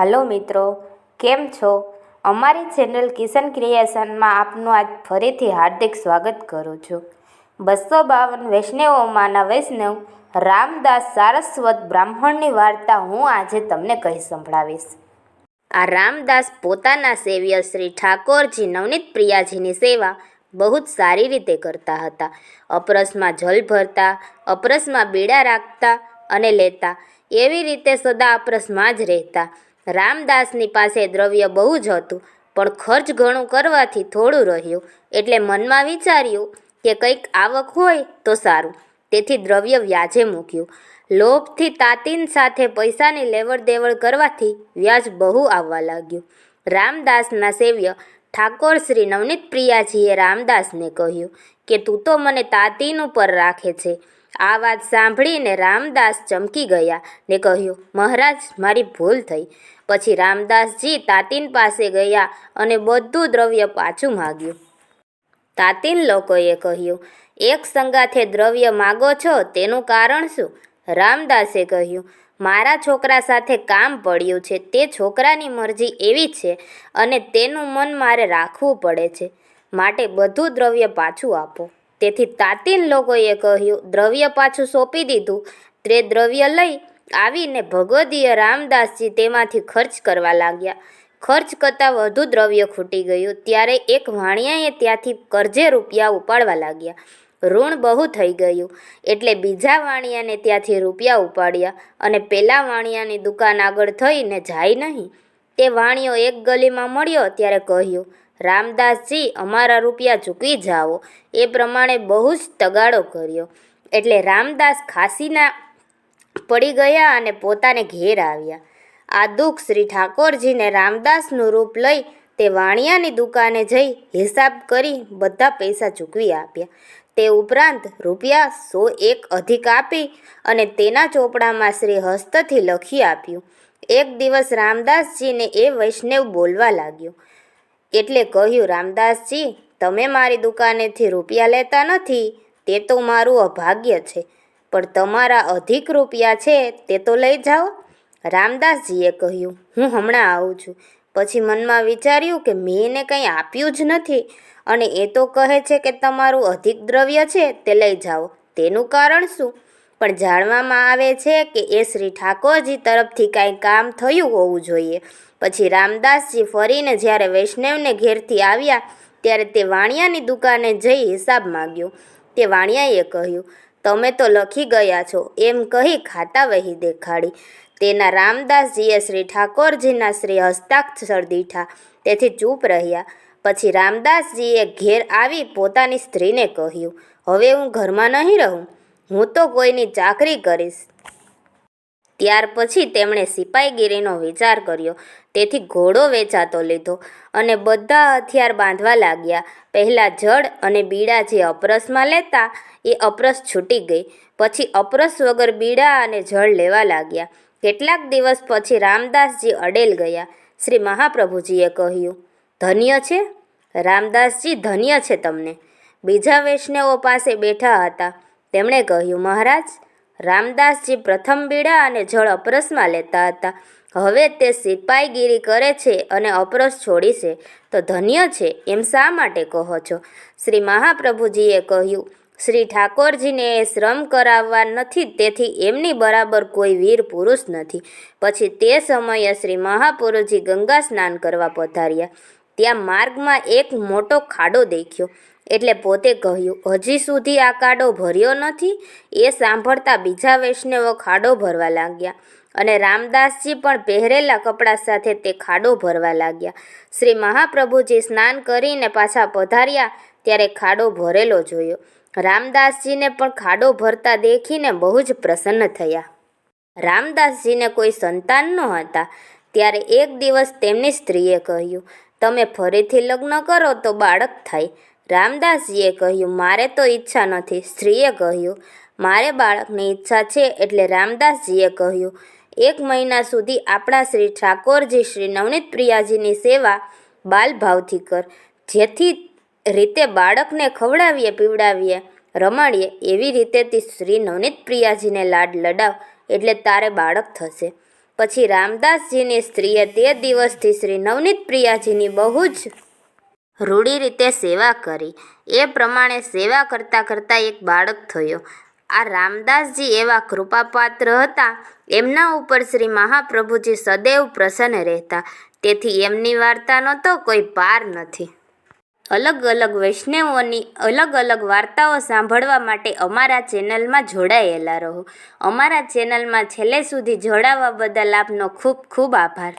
હાલો મિત્રો, કેમ છો? અમારી ચેનલ કિશન ક્રિએશનમાં આપનું આજ ફરીથી હાર્દિક સ્વાગત કરું છું. બસો બાવન વૈષ્ણવોમાંના વૈષ્ણવ રામદાસ સારસ્વત બ્રાહ્મણની વાર્તા હું આજે તમને કહી સંભળાવીશ. આ રામદાસ પોતાના સેવ્ય શ્રી ઠાકોરજી નવનીત પ્રિયાજીની સેવા બહુ જ સારી રીતે કરતા હતા. અપરસમાં જલ ભરતા, અપરસમાં બીડા રાખતા અને લેતા, એવી રીતે સદા અપરસમાં જ રહેતા. રામદાસની પાસે દ્રવ્ય બહુ જ હતું, પણ ખર્ચ ઘણું કરવાથી થોડું રહ્યું. એટલે મનમાં વિચાર્યું કે કંઈક આવક હોય તો સારું. તેથી દ્રવ્ય વ્યાજે મૂક્યું. લોભથી તાતીન સાથે પૈસાની લેવડ દેવડ કરવાથી વ્યાજ બહુ આવવા લાગ્યું. રામદાસના સેવ્ય ઠાકોર શ્રી નવનીત પ્રિયાજીએ રામદાસને કહ્યું કે, તું તો મને તાતીન ઉપર રાખે છે. આ વાત સાંભળીને રામદાસ ચમકી ગયા ને કહ્યું, મહારાજ, મારી ભૂલ થઈ. પછી રામદાસજી તાતીન પાસે ગયા અને બધું દ્રવ્ય પાછું માગ્યું. તાતીન લોકોએ કહ્યું, એક સંગાથે દ્રવ્ય માગો છો તેનું કારણ શું? રામદાસે કહ્યું, મારા છોકરા સાથે કામ પડ્યું છે, તે છોકરાની મરજી એવી છે અને તેનું મન મારે રાખવું પડે છે. માટે બધું દ્રવ્ય પાછું આપો. તેથી તાતીન લોકોએ કહ્યું, દ્રવ્ય પાછું સોંપી દીધું. તે દ્રવ્ય લઈ આવીને ભગવદીય રામદાસજી તેમાંથી ખર્ચ કરવા લાગ્યા. ખર્ચ કરતાં વધુ દ્રવ્ય ખૂટી ગયું. ત્યારે એક વાણિયાએ ત્યાંથી કરજે રૂપિયા ઉપાડવા લાગ્યા. ઋણ બહુ થઈ ગયું. એટલે બીજા વાણિયાને ત્યાંથી રૂપિયા ઉપાડ્યા અને પેલા વાણિયાની દુકાન આગળ થઈને જાય નહીં. તે વાણિયો એક ગલીમાં મળ્યો ત્યારે કહ્યું રામદાસજી અમારા રૂપિયા ચૂકવી જાઓ. એ પ્રમાણે બહુ જ તગાડો કર્યો. એટલે રામદાસ ખાસીના પડી ગયા અને પોતાને ઘેર આવ્યા. આ દુઃખ શ્રી ઠાકોરજીને રામદાસનું રૂપ લઈ તે વાણિયાની દુકાને જઈ હિસાબ કરી બધા પૈસા ચૂકવી આપ્યા. તે ઉપરાંત રૂપિયા સો એક અધિક આપી અને તેના ચોપડામાં શ્રી હસ્તથી લખી આપ્યું. એક દિવસ રામદાસજીને એ વૈષ્ણવ બોલવા લાગ્યો. એટલે કહ્યું, રામદાસજી, તમે મારી દુકાનેથી રૂપિયા લેતા નથી, તે તો મારું અભાગ્ય છે, પણ તમારા અધિક રૂપિયા છે તે તો લઈ જાઓ. રામદાસજીએ કહ્યું, હું હમણાં આવું છું. પછી મનમાં વિચાર્યું કે મેં એને કંઈ આપ્યું જ નથી, અને એ તો કહે છે કે તમારું અધિક દ્રવ્ય છે તે લઈ જાઓ. તેનું કારણ શું? પણ જાણવામાં આવે છે કે એ શ્રી ઠાકોરજી તરફથી કાંઈ કામ થયું હોવું જોઈએ. પછી રામદાસજી ફરીને જ્યારે વૈષ્ણવને ઘેરથી આવ્યા, ત્યારે તે વાણિયાની દુકાને જઈ હિસાબ માગ્યો. તે વાણિયાએ કહ્યું, તમે તો લખી ગયા છો, એમ કહી ખાતા વહી દેખાડી. તેના રામદાસજીએ શ્રી ઠાકોરજીના શ્રી હસ્તાક્ષર દીઠા. તેથી ચૂપ રહ્યા. પછી રામદાસજીએ ઘેર આવી પોતાની સ્ત્રીને કહ્યું, હવે હું ઘરમાં નહીં રહું? હું તો કોઈની ચાકરી કરીશ. ત્યાર પછી તેમણે સિપાહીગીરીનો વિચાર કર્યો. તેથી ઘોડો વેચાતો લીધો અને બધા હથિયાર બાંધવા લાગ્યા. પહેલાં જડ અને બીડા જે અપરસમાં લેતા એ અપરસ છૂટી ગઈ. પછી અપરસ વગર બીડા અને જળ લેવા લાગ્યા. કેટલાક દિવસ પછી રામદાસજી અડેલ ગયા. શ્રી મહાપ્રભુજીએ કહ્યું, ધન્ય છે? રામદાસજી, ધન્ય છે તમને. બીજા વૈષ્ણવો પાસે બેઠા હતા. તેમણે કહ્યું, મહારાજ, રામદાસજી પ્રથમ બીડા અને જળ અપરસમાં લેતા હતા. હવે તે સિપાહીગીરી કરે છે અને અપરસ છોડી છે. તો ધન્ય છે, એમ શા માટે કહો છો? શ્રી મહાપ્રભુજીએ કહ્યું, શ્રી ઠાકોરજીને એ શ્રમ કરાવવા નથી, તેથી એમની બરાબર કોઈ વીર પુરુષ નથી. પછી તે સમયે શ્રી મહાપુરુષજી ગંગા સ્નાન કરવા પધાર્યા. ત્યાં માર્ગમાં એક મોટો ખાડો દેખ્યો. એટલે પોતે કહ્યું, હજી સુધી આ ખાડો ભર્યો નથી? એ સાંભળતા બીજા વૈષ્ણવો ખાડો ભરવા લાગ્યા અને રામદાસજી પણ પહેરેલા કપડાં સાથે તે ખાડો ભરવા લાગ્યા. શ્રી મહાપ્રભુજી સ્નાન કરીને પાછા પધાર્યા, ત્યારે ખાડો ભરેલો જોયો. રામદાસજીને પણ ખાડો ભરતા દેખીને બહુ જ પ્રસન્ન થયા. રામદાસજીને કોઈ સંતાન ન હતા. ત્યારે એક દિવસ તેમની સ્ત્રીએ કહ્યું, તમે ફરીથી લગ્ન કરો તો બાળક થાય. રામદાસજીએ કહ્યું, મારે તો ઈચ્છા નથી. સ્ત્રીએ કહ્યું, મારે બાળકની ઈચ્છા છે. એટલે રામદાસજીએ કહ્યું, એક મહિના સુધી આપણા શ્રી ઠાકોરજી, શ્રી નવનીત પ્રિયાજીની સેવા બાલભાવથી કર. જેથી રીતે બાળકને ખવડાવીએ, પીવડાવીએ, રમાડીએ, એવી રીતે તે શ્રી નવનીત પ્રિયાજીને લાડ લડાવ, એટલે તારે બાળક થશે. પછી રામદાસજીની સ્ત્રીએ તે દિવસથી શ્રી નવનીત પ્રિયાજીની બહુ જ રૂઢી રીતે સેવા કરી. એ પ્રમાણે સેવા કરતાં કરતાં એક બાળક થયો. આ રામદાસજી એવા કૃપાપાત્ર હતા. એમના ઉપર શ્રી મહાપ્રભુજી સદૈવ પ્રસન્ન રહેતા. તેથી એમની વાર્તાનો તો કોઈ પાર નથી. અલગ અલગ વૈષ્ણવોની અલગ અલગ વાર્તાઓ સાંભળવા માટે અમારા ચેનલમાં જોડાયેલા રહો. અમારા ચેનલમાં છેલ્લે સુધી જોડાવા બદલ આપનો ખૂબ ખૂબ આભાર.